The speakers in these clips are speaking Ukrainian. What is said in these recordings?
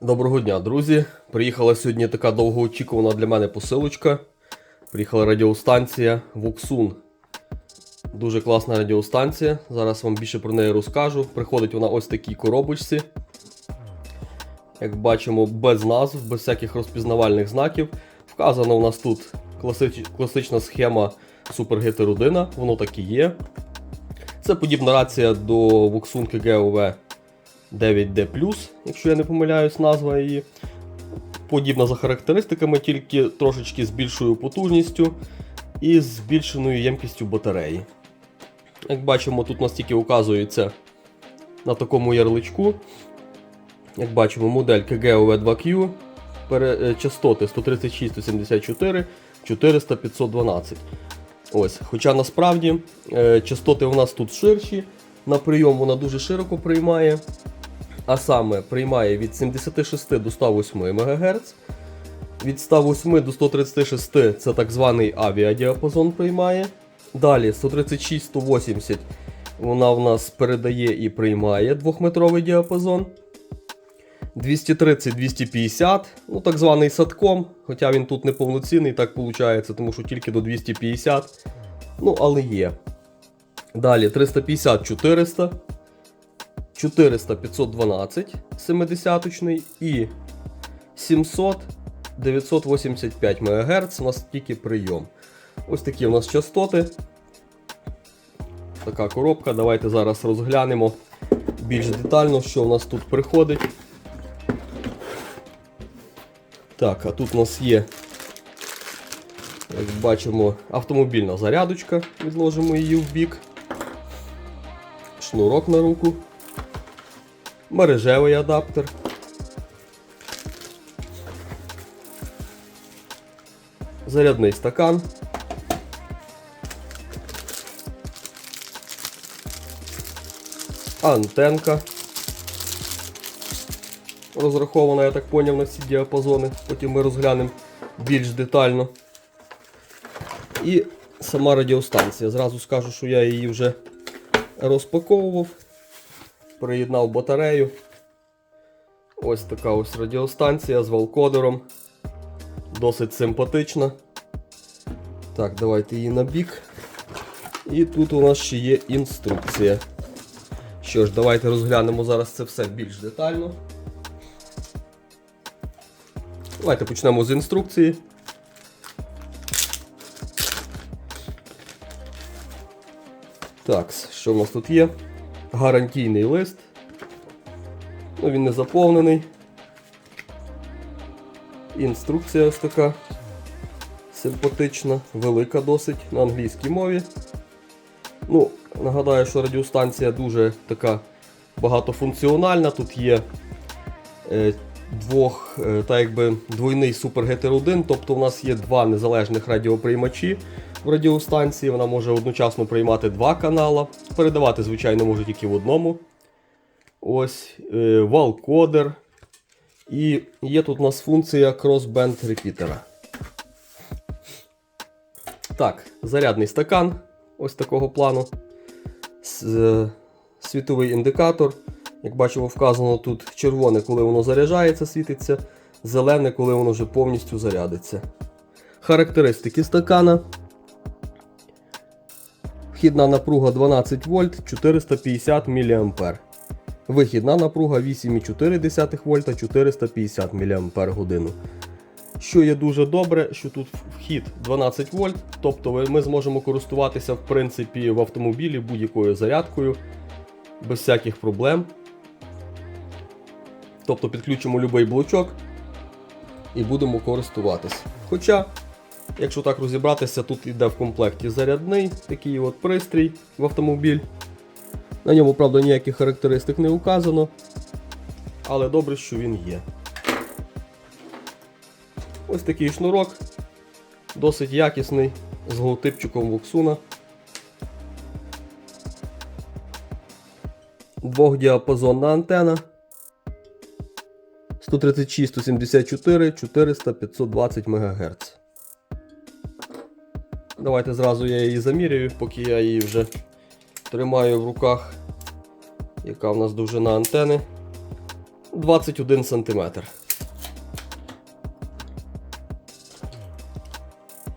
Доброго дня, друзі. Приїхала сьогодні така довгоочікувана для мене посилочка. Приїхала радіостанція Воксун. Дуже класна радіостанція. Зараз вам більше про неї розкажу. Приходить вона ось в такій коробочці. Як бачимо, без назв, без всяких розпізнавальних знаків. Вказано у нас тут класич- класична схема супергетеродина, воно так і є. Це подібна рація до Voxun GOV 9D, якщо я не помиляюсь, назва її. Подібна за характеристиками, тільки трошечки з більшою потужністю і збільшеною ємкістю батареї. Як бачимо, тут настільки указується на такому ярличку. Як бачимо, модель KGOV2Q, е, частоти 136, 174, 400, 512. Ось. Хоча насправді е, частоти у нас тут ширші, на прийом вона дуже широко приймає. А саме приймає від 76 до 108 МГц. Від 108 до 136 це так званий авіадіапазон приймає. Далі 136-180 вона в нас передає і приймає двохметровий діапазон. 230-250, ну так званий садком, хоча він тут не повноцінний, так виходить, тому що тільки до 250. Ну, але є. Далі 350-400. 400 512 70 і 700 985 МГц у нас тільки прийом. Ось такі у нас частоти. Така коробка. Давайте зараз розглянемо більш детально, що у нас тут приходить. Так, а тут у нас є, як бачимо, автомобільна зарядочка. Відложимо її в бік. Шнурок на руку мережевий адаптер. Зарядний стакан. Антенка. Розрахована, я так поняв, на всі діапазони. Потім ми розглянемо більш детально. І сама радіостанція. Зразу скажу, що я її вже розпаковував приєднав батарею. Ось така ось радіостанція з валкодером. Досить симпатична. Так, давайте її на бік. І тут у нас ще є інструкція. Що ж, давайте розглянемо зараз це все більш детально. Давайте почнемо з інструкції. Так, що в нас тут є? Гарантійний лист. Ну, Він не заповнений. Інструкція ось така симпатична, велика досить на англійській мові. Ну, Нагадаю, що радіостанція дуже така багатофункціональна. Тут є е, двох, е, так якби двойний супергетер 1, тобто у нас є два незалежних радіоприймачі в радіостанції. Вона може одночасно приймати два канала. Передавати, звичайно, може тільки в одному. Ось е. І є тут у нас функція crossband репітера. Так, зарядний стакан ось такого плану. Е, Світовий індикатор. Як бачимо, вказано тут червоне, коли воно заряджається, світиться, зелене, коли воно вже повністю зарядиться. Характеристики стакана. Вхідна напруга 12 вольт 450 мА. Вихідна напруга 8,4 вольта 450 мАч. Що є дуже добре, що тут вхід 12 вольт, тобто ми зможемо користуватися в принципі в автомобілі будь-якою зарядкою без всяких проблем. Тобто підключимо будь-який блочок і будемо користуватись. Хоча, якщо так розібратися, тут йде в комплекті зарядний такий от пристрій в автомобіль. На ньому, правда, ніяких характеристик не указано, але добре, що він є. Ось такий шнурок, досить якісний, з логотипчиком Воксуна. Двохдіапазонна антена. 136, 174, 400, 520 МГц. Давайте зразу я її заміряю, поки я її вже тримаю в руках. Яка в нас довжина антени? 21 см.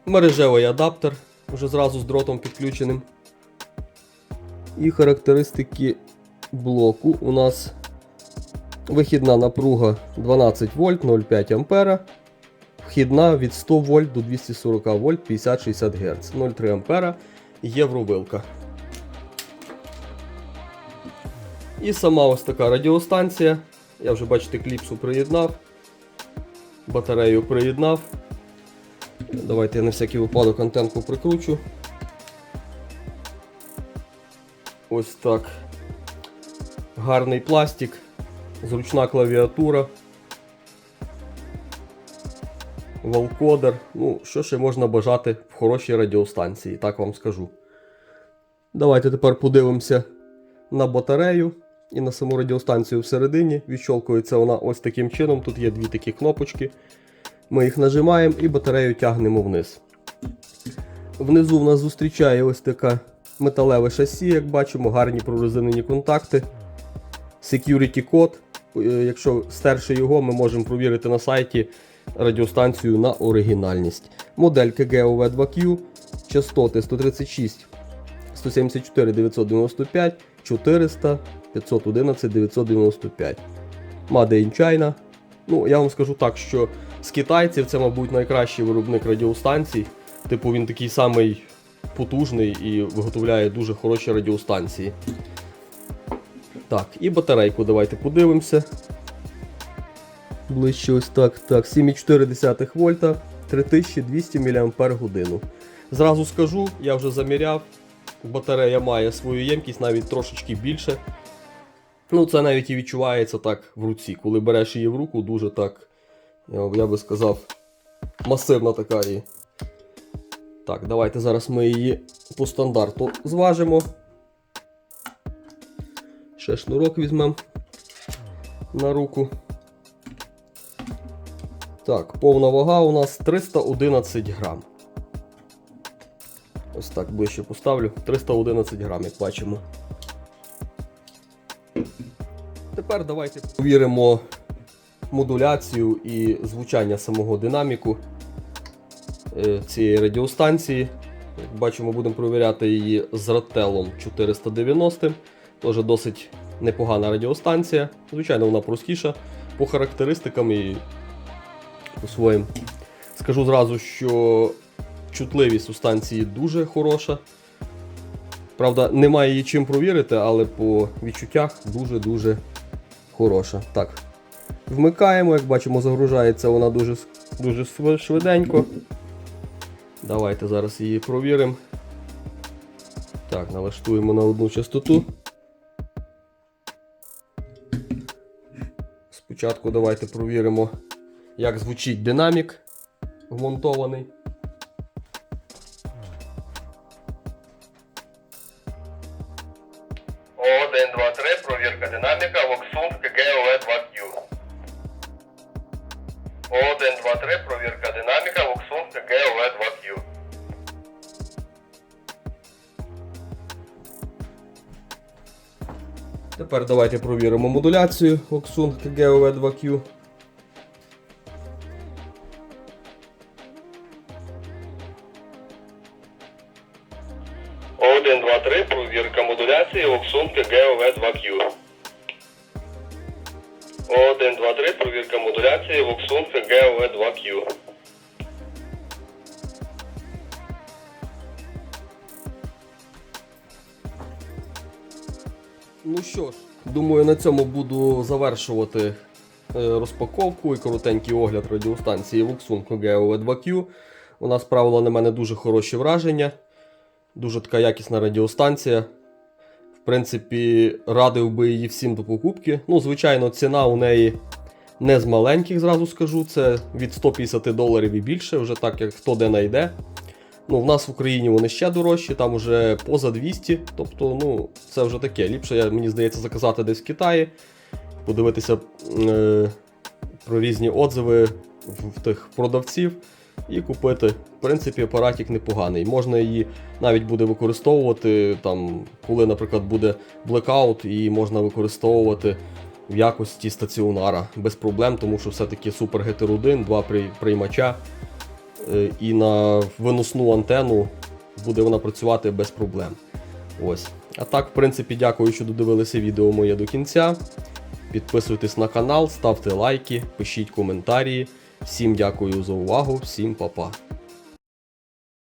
Мережевий адаптер вже зразу з дротом підключеним. І характеристики блоку у нас вихідна напруга 12 вольт 0,5 ампера. Вхідна від 100 вольт до 240 вольт 50-60 Гц. 0,3 ампера євровилка. І сама ось така радіостанція. Я вже бачите, кліпсу приєднав. Батарею приєднав. Давайте я на всякий випадок антенку прикручу. Ось так. Гарний пластик, зручна клавіатура. Валкодер. Ну, що ще можна бажати в хорошій радіостанції, так вам скажу. Давайте тепер подивимося на батарею і на саму радіостанцію всередині. Відщолкується вона ось таким чином. Тут є дві такі кнопочки. Ми їх нажимаємо і батарею тягнемо вниз. Внизу в нас зустрічає ось таке металеве шасі, як бачимо, гарні прорезинені контакти. Security код. Е, Якщо стерши його, ми можемо провірити на сайті радіостанцію на оригінальність. Модель KGOV 2Q, частоти 136, 174 995, 400, 511 995. Made in China. Ну, я вам скажу так, що з китайців це, мабуть, найкращий виробник радіостанцій. Типу, він такий самий потужний і виготовляє дуже хороші радіостанції. Так, і батарейку давайте подивимося. Ближче ось так. Так, 7,4 вольта, 3200 мАч. Зразу скажу, я вже заміряв. Батарея має свою ємкість навіть трошечки більше. Ну, це навіть і відчувається так в руці. Коли береш її в руку, дуже так, я, би сказав, масивна така і. Так, давайте зараз ми її по стандарту зважимо. Ще шнурок візьмемо на руку. Так, повна вага у нас 311 грам. Ось так ближче поставлю. 311 грам, як бачимо. Тепер давайте повіримо модуляцію і звучання самого динаміку е, цієї радіостанції. Як бачимо, будемо перевіряти її з рателом 490. Теж досить непогана радіостанція. Звичайно, вона простіша по характеристикам і по своїм. Скажу зразу, що чутливість у станції дуже хороша. Правда, немає її чим провірити, але по відчуттях дуже-дуже хороша. Так. Вмикаємо, як бачимо, загружається вона дуже, дуже швиденько. Давайте зараз її провіримо. Так, налаштуємо на одну частоту. Спочатку давайте провіримо, як звучить динамік вмонтований. Один, два, провірка динаміка, Voxum КГОВ2Q. Один, два, провірка динаміка, Voxum КГОВ2Q. Тепер давайте провіримо модуляцію Voxum КГОВ2Q. Ну що ж, думаю, на цьому буду завершувати е, розпаковку і коротенький огляд радіостанції Voxung GOV 2Q. Вона справила на мене дуже хороші враження. Дуже така якісна радіостанція. В принципі, радив би її всім до покупки. Ну, звичайно, ціна у неї не з маленьких, зразу скажу. Це від 150 доларів і більше, вже так як хто де найде. Ну, в нас в Україні вони ще дорожчі, там вже поза 200. Тобто, ну, це вже таке. Ліпше, мені здається, заказати десь в Китаї, подивитися е, про різні отзиви в, в тих продавців і купити. В принципі, апаратик непоганий. Можна її навіть буде використовувати, там, коли, наприклад, буде блекаут, її можна використовувати в якості стаціонара без проблем, тому що все-таки GTR 1, два приймача. Е, І на виносну антенну буде вона працювати без проблем. Ось. А так, в принципі, дякую, що додивилися відео моє до кінця. Підписуйтесь на канал, ставте лайки, пишіть коментарі. Всім дякую за увагу, всім па-па.